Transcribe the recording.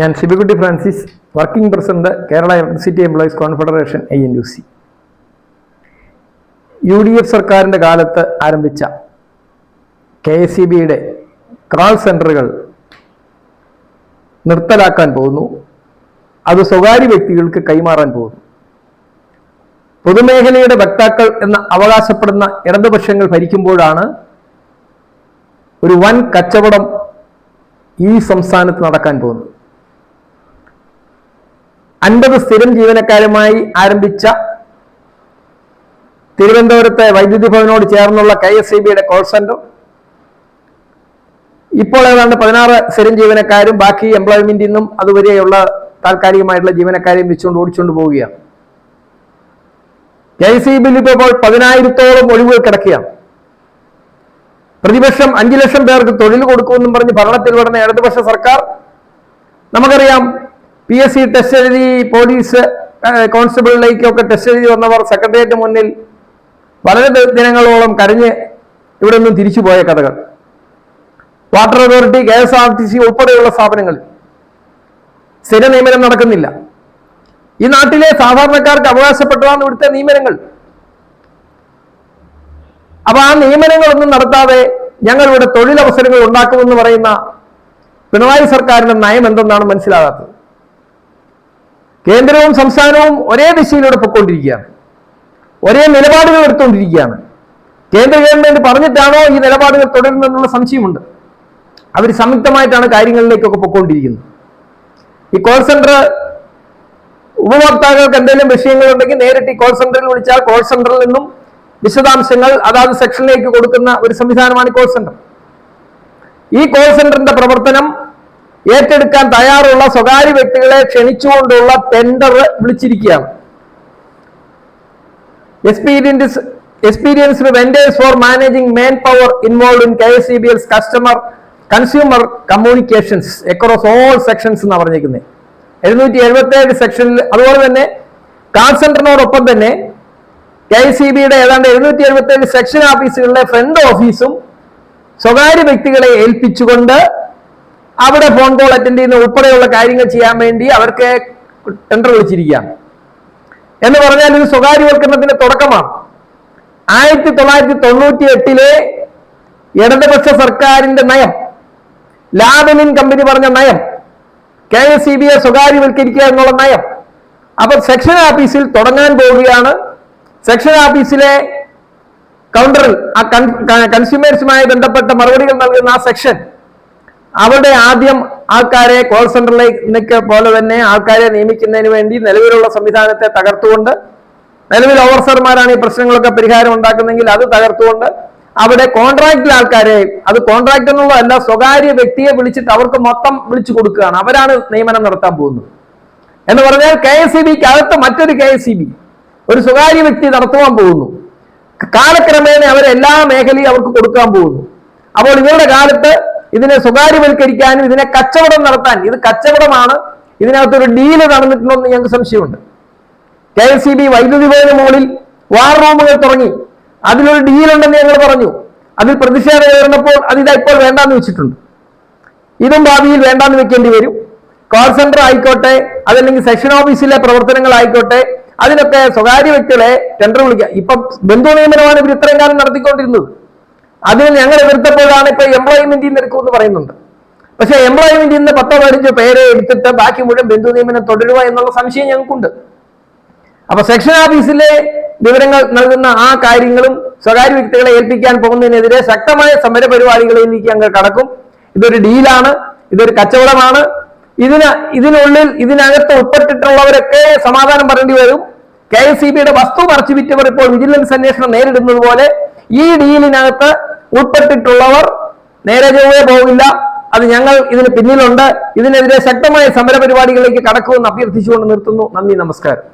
ഞാൻ Sivakutty Francis working president Kerala electricity employees confederation I N U C U D F സർക്കാരിന്റെ കാലത്ത് ആരംഭിച്ച K S C ബിയുടെ ക്രാൾ സെന്ററുകൾ നിർത്തലാക്കാൻ പോകുന്നു. അത് സ്വകാര്യ വ്യക്തികൾക്ക് കൈമാറാൻ പോകുന്നു. പൊതുമേഖലയുടെ വക്താക്കൾ എന്ന് അവകാശപ്പെടുന്ന ഇടതുപക്ഷങ്ങൾ ഭരിക്കുമ്പോഴാണ് ഒരു വൻ കച്ചവടം ഈ സംസ്ഥാനത്ത് നടക്കാൻ പോകുന്നത്. അൻപത് സ്ഥിരം ജീവനക്കാരുമായി ആരംഭിച്ച തിരുവനന്തപുരത്തെ വൈദ്യുതി ഭവനോട് ചേർന്നുള്ള കെ എസ് സി ബിയുടെ കോൾ സെന്റർ ഇപ്പോൾ ഏതാണ്ട് പതിനാറ് സ്ഥിരം ജീവനക്കാരും ബാക്കി എംപ്ലോയ്മെന്റിൽ നിന്നും അതുവരെയുള്ള താൽക്കാലികമായിട്ടുള്ള ജീവനക്കാരെയും വെച്ചുകൊണ്ട് ഓടിച്ചുകൊണ്ട് പോവുകയാണ്. കെ എസ് ഇ ബിയിൽ ഇപ്പോൾ പതിനായിരത്തോളം ഒഴിവുകൾ കിടക്കുകയാണ്. പ്രതിപക്ഷം അഞ്ചു ലക്ഷം പേർക്ക് തൊഴിൽ കൊടുക്കുമെന്നും പറഞ്ഞ് ഭരണത്തിൽ വരുന്ന ഇടതുപക്ഷ സർക്കാർ നമുക്കറിയാം പി എസ് സി ടെസ്റ്റ് എഴുതി പോലീസ് കോൺസ്റ്റബിളിലേക്കൊക്കെ ടെസ്റ്റ് എഴുതി വന്നവർ സെക്രട്ടേറിയറ്റ് മുന്നിൽ വളരെ ദിനങ്ങളോളം കരഞ്ഞ് ഇവിടെ നിന്നും തിരിച്ചു പോയ കഥകൾ. Water authority K S R T C ഉൾപ്പെടെയുള്ള സ്ഥാപനങ്ങളിൽ സ്ഥിര നിയമനം നടക്കുന്നില്ല. ഈ നാട്ടിലെ സാധാരണക്കാർക്ക് അവകാശപ്പെട്ടതാണ് ഇവിടുത്തെ നിയമനങ്ങൾ. അപ്പൊ ആ നിയമനങ്ങളൊന്നും നടത്താതെ ഞങ്ങൾ ഇവിടെ തൊഴിലവസരങ്ങൾ ഉണ്ടാക്കുമെന്ന് പറയുന്ന പിണറായി സർക്കാരിന്റെ നയം എന്തെന്നാണ് മനസ്സിലാകാത്തത്? കേന്ദ്രവും സംസ്ഥാനവും ഒരേ ദിശയിലൂടെ പൊയ്ക്കൊണ്ടിരിക്കുകയാണ്. ഒരേ നിലപാടുകൾ എടുത്തുകൊണ്ടിരിക്കുകയാണ്. കേന്ദ്ര ഗവൺമെന്റ് പറഞ്ഞിട്ടാണോ ഈ നിലപാടുകൾ തുടരുന്നതെന്നുള്ള സംശയമുണ്ട്. അവർ സംയുക്തമായിട്ടാണ് കാര്യങ്ങളിലേക്കൊക്കെ പൊയ്ക്കൊണ്ടിരിക്കുന്നത്. ഈ കോൾ സെന്റർ ഉപഭോക്താക്കൾക്ക് എന്തെങ്കിലും വിഷയങ്ങളുണ്ടെങ്കിൽ നേരിട്ട് ഈ കോൾ സെന്ററിൽ വിളിച്ചാൽ കോൾ സെന്ററിൽ നിന്നും വിശദാംശങ്ങൾ അതാത് സെക്ഷനിലേക്ക് കൊടുക്കുന്ന ഒരു സംവിധാനമാണ് കോൾ സെന്റർ ഈ കോൾ സെന്ററിന്റെ പ്രവർത്തനം ഏറ്റെടുക്കാൻ തയ്യാറുള്ള സ്വകാര്യ വ്യക്തികളെ ക്ഷണിച്ചുകൊണ്ടുള്ള tender വിളിച്ചിരിക്കുകയാണ്. Experience experienced vendors for managing main power involve in K S C B customer consumer communications across all sections എന്ന് പറഞ്ഞിരിക്കുന്നത് എഴുന്നൂറ്റി എഴുപത്തി ഏഴ് സെക്ഷനിൽ അതുപോലെ തന്നെ കാൾ സെന്ററിനോടൊപ്പം തന്നെ കെ എസ് സി ബിയുടെ ഏതാണ്ട് എഴുന്നൂറ്റി എഴുപത്തി ഏഴ് സെക്ഷൻ ഓഫീസുകളിലെ ഫ്രണ്ട് ഓഫീസും സ്വകാര്യ വ്യക്തികളെ ഏൽപ്പിച്ചുകൊണ്ട് അവിടെ ഫോൺ കോൾ അറ്റൻഡ് ചെയ്യുന്ന ഉൾപ്പെടെയുള്ള കാര്യങ്ങൾ ചെയ്യാൻ വേണ്ടി അവർക്ക് ടെൻഡർ വിളിച്ചിരിക്കുകയാണ്. എന്ന് പറഞ്ഞാൽ ഇത് സ്വകാര്യവൽക്കരണത്തിന്റെ തുടക്കമാണ്. ആയിരത്തി തൊള്ളായിരത്തി തൊണ്ണൂറ്റി എട്ടിലെ ഇടതുപക്ഷ സർക്കാരിന്റെ നയം ലാബലിൻ കമ്പനി പറഞ്ഞ നയം കെ എസ് സി ബിയെ സ്വകാര്യവൽക്കരിക്കുക എന്നുള്ള നയം അപ്പൊ സെക്ഷൻ ഓഫീസിൽ തുടങ്ങാൻ പോവുകയാണ്. സെക്ഷൻ ഓഫീസിലെ കൗണ്ടറിൽ ആ കൺസ്യൂമേഴ്സുമായി ബന്ധപ്പെട്ട മറുപടികൾ നൽകുന്ന ആ സെക്ഷൻ അവിടെ ആദ്യം ആൾക്കാരെ കോൾ സെന്ററിലേക്ക് പോലെ തന്നെ ആൾക്കാരെ നിയമിക്കുന്നതിന് വേണ്ടി നിലവിലുള്ള സംവിധാനത്തെ തകർത്തുകൊണ്ട് നിലവിൽ ഓവർസർമാരാണ് ഈ പ്രശ്നങ്ങളൊക്കെ പരിഹാരം ഉണ്ടാക്കുന്നതെങ്കിൽ അത് തകർത്തുകൊണ്ട് അവിടെ കോൺട്രാക്റ്റിൽ ആൾക്കാരെ അത് കോൺട്രാക്ട് എന്നുള്ളതല്ല സ്വകാര്യ വ്യക്തിയെ വിളിച്ചിട്ട് അവർക്ക് മൊത്തം വിളിച്ചു കൊടുക്കുകയാണ്. അവരാണ് നിയമനം നടത്താൻ പോകുന്നത്. എന്ന് പറഞ്ഞാൽ കെ എസ് സി ബിക്ക് അകത്ത് മറ്റൊരു കെ എസ് സി ബി ഒരു സ്വകാര്യ വ്യക്തി നടത്തുവാൻ പോകുന്നു. കാലക്രമേണ അവരെല്ലാ മേഖലയും അവർക്ക് കൊടുക്കാൻ പോകുന്നു. അപ്പോൾ ഇവരുടെ കാലത്ത് ഇതിനെ സ്വകാര്യവൽക്കരിക്കാനും ഇതിനെ കച്ചവടം നടത്താൻ ഇത് കച്ചവടമാണ്. ഇതിനകത്തൊരു ഡീൽ നടന്നിട്ടുണ്ടോ എന്ന് ഞങ്ങൾക്ക് സംശയമുണ്ട്. കെ എസ് സി ബി വൈദ്യുതി ബോർഡിന് മുകളിൽ വാർ റൂമുകൾ തുടങ്ങി. അതിലൊരു ഡീലുണ്ടെന്ന് ഞങ്ങൾ പറഞ്ഞു. അതിൽ പ്രതിഷേധം ഉയർന്നപ്പോൾ അതിതാ ഇപ്പോൾ വേണ്ടാന്ന് വെച്ചിട്ടുണ്ട്. ഇതും ഭാവിയിൽ വേണ്ടാന്ന് വെക്കേണ്ടി വരും. കോൾ സെന്റർ ആയിക്കോട്ടെ അതല്ലെങ്കിൽ സെഷൻ ഓഫീസിലെ പ്രവർത്തനങ്ങൾ ആയിക്കോട്ടെ അതിനൊക്കെ സ്വകാര്യ വ്യക്തികളെ ടെൻഡർ വിളിക്കുക ഇപ്പൊ ബന്ധു നിയമനമാണ് ഇവർ ഇത്രയും കാലം നടത്തിക്കൊണ്ടിരുന്നത്. അതിന് ഞങ്ങൾ എതിർത്തപ്പോഴാണ് ഇപ്പൊ എംപ്ലോയ്മെന്റിൽ നിന്ന് എടുക്കുമെന്ന് പറയുന്നുണ്ട്. പക്ഷേ എംപ്ലോയ്മെന്റിൽ നിന്ന് പത്തോ പതിനഞ്ചോ പേരെ എടുത്തിട്ട് ബാക്കി മുഴുവൻ ബന്ധു നിയമനം തുടരുക എന്നുള്ള സംശയം ഞങ്ങൾക്കുണ്ട്. അപ്പൊ സെക്ഷൻ ഓഫീസിലെ വിവരങ്ങൾ നൽകുന്ന ആ കാര്യങ്ങളും സ്വകാര്യ വ്യക്തികളെ ഏൽപ്പിക്കാൻ പോകുന്നതിനെതിരെ ശക്തമായ സമര പരിപാടികളിലേക്ക് ഞങ്ങൾ കടക്കും. ഇതൊരു ഡീലാണ് ഇതൊരു കച്ചവടമാണ്. ഇതിന് ഇതിനുള്ളിൽ ഇതിനകത്ത് ഉൾപ്പെട്ടിട്ടുള്ളവരൊക്കെ സമാധാനം പറയേണ്ടി വരും. കെ എസ് സി ബിയുടെ വസ്തു മറച്ചു വിറ്റവർ ഇപ്പോൾ വിജിലൻസ് അന്വേഷണം നേരിടുന്നത് പോലെ ഈ ഡീലിനകത്ത് ഉൾപ്പെട്ടിട്ടുള്ളവർ നേരെ ചൊവ്വേ പോകില്ല അത് ഞങ്ങൾ ഇതിന് പിന്നിലുണ്ട്. ഇതിനെതിരെ ശക്തമായ സമര പരിപാടികളിലേക്ക് കടക്കുമെന്ന് അഭ്യർത്ഥിച്ചുകൊണ്ട് നിർത്തുന്നു. നന്ദി നമസ്കാരം.